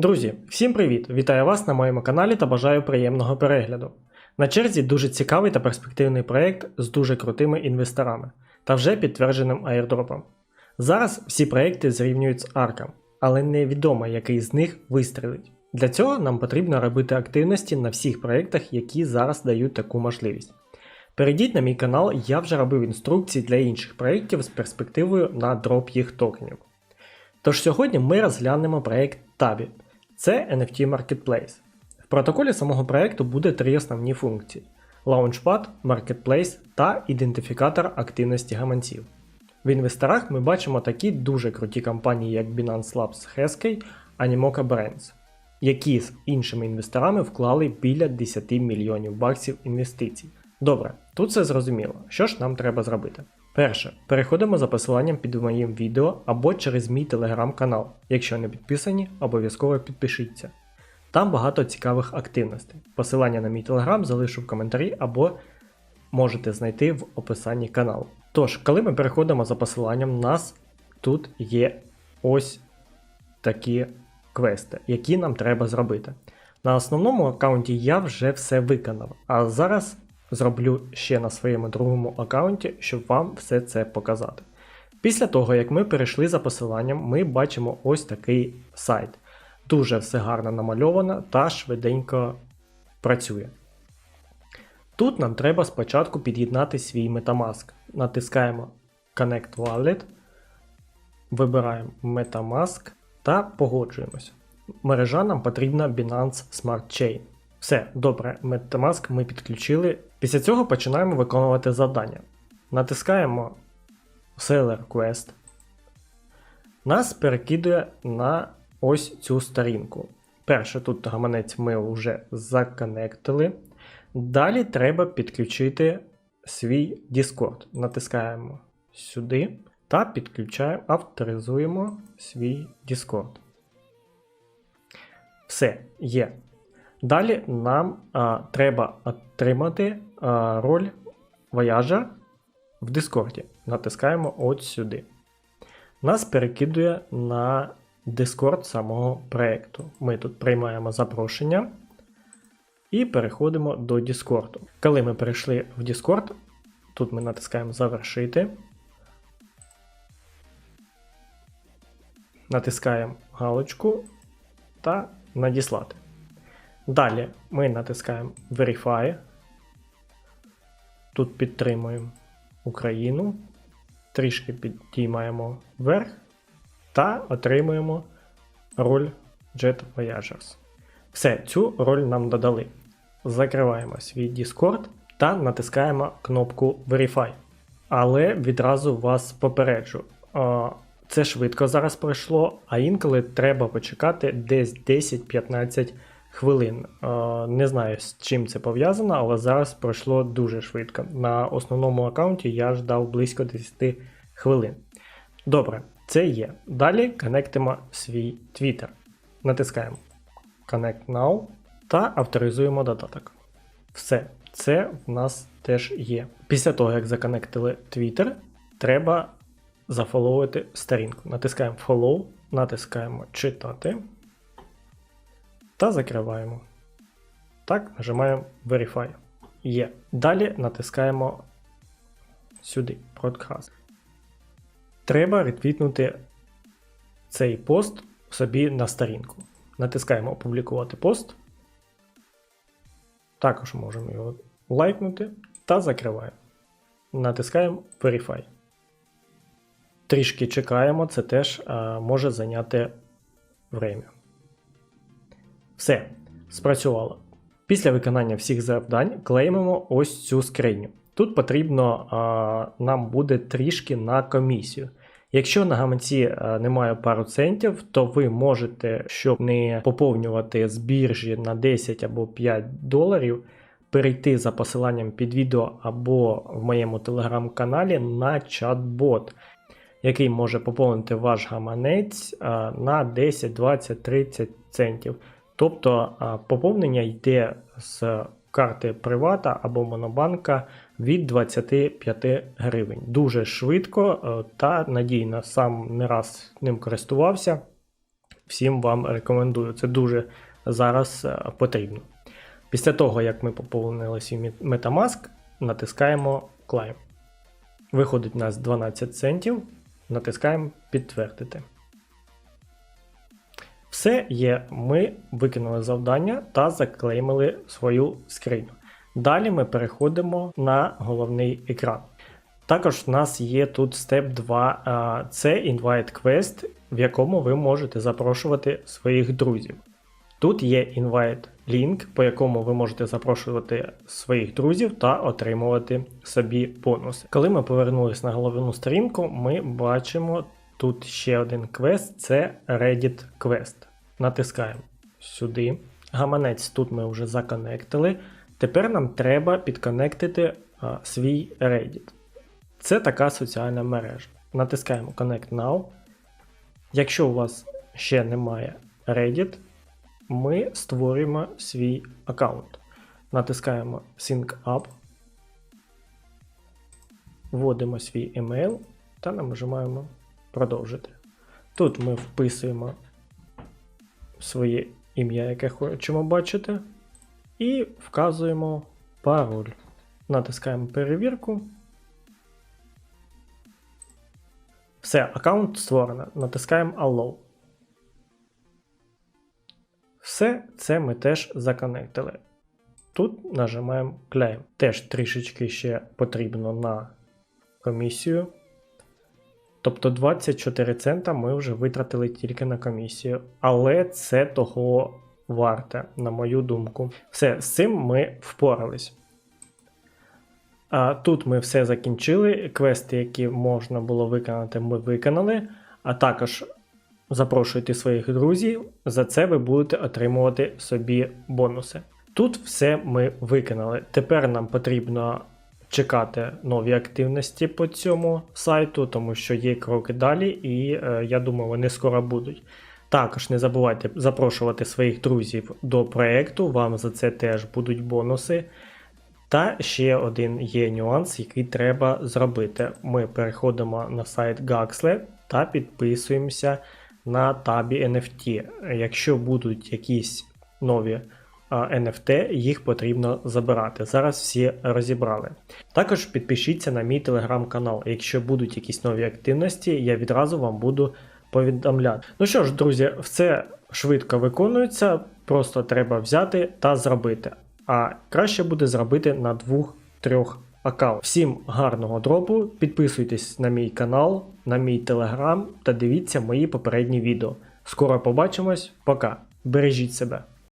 Друзі, всім привіт! Вітаю вас на моєму каналі та бажаю приємного перегляду. На черзі дуже цікавий та перспективний проєкт з дуже крутими інвесторами та вже підтвердженим аірдропом. Зараз всі проєкти зрівнюють з арком, але невідомо, який з них вистрілить. Для цього нам потрібно робити активності на всіх проєктах, які зараз дають таку можливість. Перейдіть на мій канал, я вже робив інструкції для інших проєктів з перспективою на дроп їх токенів. Тож сьогодні ми розглянемо проєкт Tabі. Це NFT Marketplace. В протоколі самого проєкту буде три основні функції: Launchpad, Marketplace та ідентифікатор активності гаманців. В інвесторах ми бачимо такі дуже круті компанії, як Binance Labs Heskey, Animoca Brands, які з іншими інвесторами вклали біля 10 мільйонів баксів інвестицій. Добре, тут все зрозуміло. Що ж нам треба зробити? Перше, переходимо за посиланням під моїм відео або через мій телеграм-канал. Якщо не підписані, обов'язково підпишіться. Там багато цікавих активностей. Посилання на мій телеграм залишу в коментарі або можете знайти в описанні каналу. Тож, коли ми переходимо за посиланням, у нас тут є ось такі квести, які нам треба зробити. На основному аккаунті я вже все виконав, а зараз зроблю ще на своєму другому аккаунті, щоб вам все це показати. Після того, як ми перейшли за посиланням, ми бачимо ось такий сайт. Дуже все гарно намальовано та швиденько працює. Тут нам треба спочатку під'єднати свій Metamask. Натискаємо Connect Wallet, вибираємо Metamask та погоджуємося. Мережа нам потрібна Binance Smart Chain. Все, добре, Metamask ми підключили. Після цього починаємо виконувати завдання. Натискаємо Seller Quest. Нас перекидує на ось цю сторінку. Перше, тут гаманець ми вже законектили. Далі треба підключити свій Discord. Натискаємо сюди та підключаємо, авторизуємо свій Discord. Все, є. Далі нам а, треба отримати роль Voyager в Discord. Натискаємо от сюди. Нас перекидує на Discord самого проєкту. Ми тут приймаємо запрошення і переходимо до Discord. Коли ми перейшли в Discord, тут ми натискаємо Завершити. Натискаємо галочку та надіслати. Далі ми натискаємо Verify. Тут підтримуємо Україну. Трішки підіймаємо вверх та отримуємо роль Jet Voyagers. Все, цю роль нам додали. Закриваємо свій Discord та натискаємо кнопку Verify. Але відразу вас попереджу. Це швидко зараз пройшло, а інколи треба почекати десь 10-15 хвилин. Не знаю, з чим це пов'язано, але зараз пройшло дуже швидко. На основному аккаунті я ждав близько 10 хвилин. Добре, це є. Далі коннектимо свій Twitter. Натискаємо Connect Now та авторизуємо додаток. Все, це в нас теж є. Після того, як законектили Twitter, треба зафоловувати сторінку. Натискаємо Follow, натискаємо Читати та закриваємо. Так, нажимаємо Verify. Є. Далі натискаємо сюди Broadcast. Треба ретвітнути цей пост собі на сторінку. Натискаємо Опублікувати пост. Також можемо його лайкнути та закриваємо. Натискаємо Verify. Трішки чекаємо, це теж а, може зайняти время. Все, спрацювало. Після виконання всіх завдань клеймимо ось цю скриню. Тут потрібно а, нам буде трішки на комісію. Якщо на гаманці немає пару центів, то ви можете, щоб не поповнювати з біржі на 10 або 5 доларів, перейти за посиланням під відео або в моєму телеграм-каналі на чат-бот, який може поповнити ваш гаманець на 10, 20, 30 центів. Тобто поповнення йде з карти Привата або Монобанка від 25 гривень. Дуже швидко е, та надійно. Сам не раз ним користувався. всім вам рекомендую. Це дуже зараз е, потрібно. Після того, як ми поповнили свій Metamask, натискаємо Climb. Виходить у нас 12 центів, натискаємо підтвердити. Все є. Ми виконали завдання та заклеймили свою скриню. Далі ми переходимо на головний екран. Також в нас є тут степ 2, це Invite Quest, в якому ви можете запрошувати своїх друзів. Тут є Invite лінк, по якому ви можете запрошувати своїх друзів та отримувати собі бонуси. Коли ми повернулись на головну сторінку, ми бачимо тут ще один квест це Reddit Quest. Натискаємо сюди. Гаманець тут ми вже законектили. Тепер нам треба підконектити а, свій Reddit. Це така соціальна мережа. Натискаємо Connect Now. Якщо у вас ще немає Reddit, ми створюємо свій аккаунт. Натискаємо Sync Up, вводимо свій емейл та нажимаємо продовжити. Тут ми вписуємо своє ім'я, яке хочемо бачити, і вказуємо пароль. Натискаємо перевірку. Все, аккаунт створено. Натискаємо Allow. Все це ми теж законектили. Тут нажимаємо Claim. Теж трішечки ще потрібно на комісію. Тобто 24 цента ми вже витратили тільки на комісію. Але це того варте, на мою думку. Все, з цим ми впорались. А тут ми все закінчили. Квести, які можна було виконати, ми виконали. А також запрошуйте своїх друзів. За це ви будете отримувати собі бонуси. Тут все ми виконали. Тепер нам потрібно чекати нові активності по цьому сайту, тому що є кроки далі, і е, я думаю, вони скоро будуть. Також не забувайте запрошувати своїх друзів до проекту, вам за це теж будуть бонуси. Та ще один є нюанс, який треба зробити. Ми переходимо на сайт Gaxle та підписуємося на табі NFT. Якщо будуть якісь нові NFT, їх потрібно забирати. Зараз всі розібрали. Також підпишіться на мій телеграм-канал. Якщо будуть якісь нові активності, я відразу вам буду повідомляти. Ну що ж, друзі, все швидко виконується, просто треба взяти та зробити. А краще буде зробити на двох-трьох аккаунтах. Всім гарного дропу, підписуйтесь на мій канал, на мій телеграм та дивіться мої попередні відео. Скоро побачимось, пока. Бережіть себе.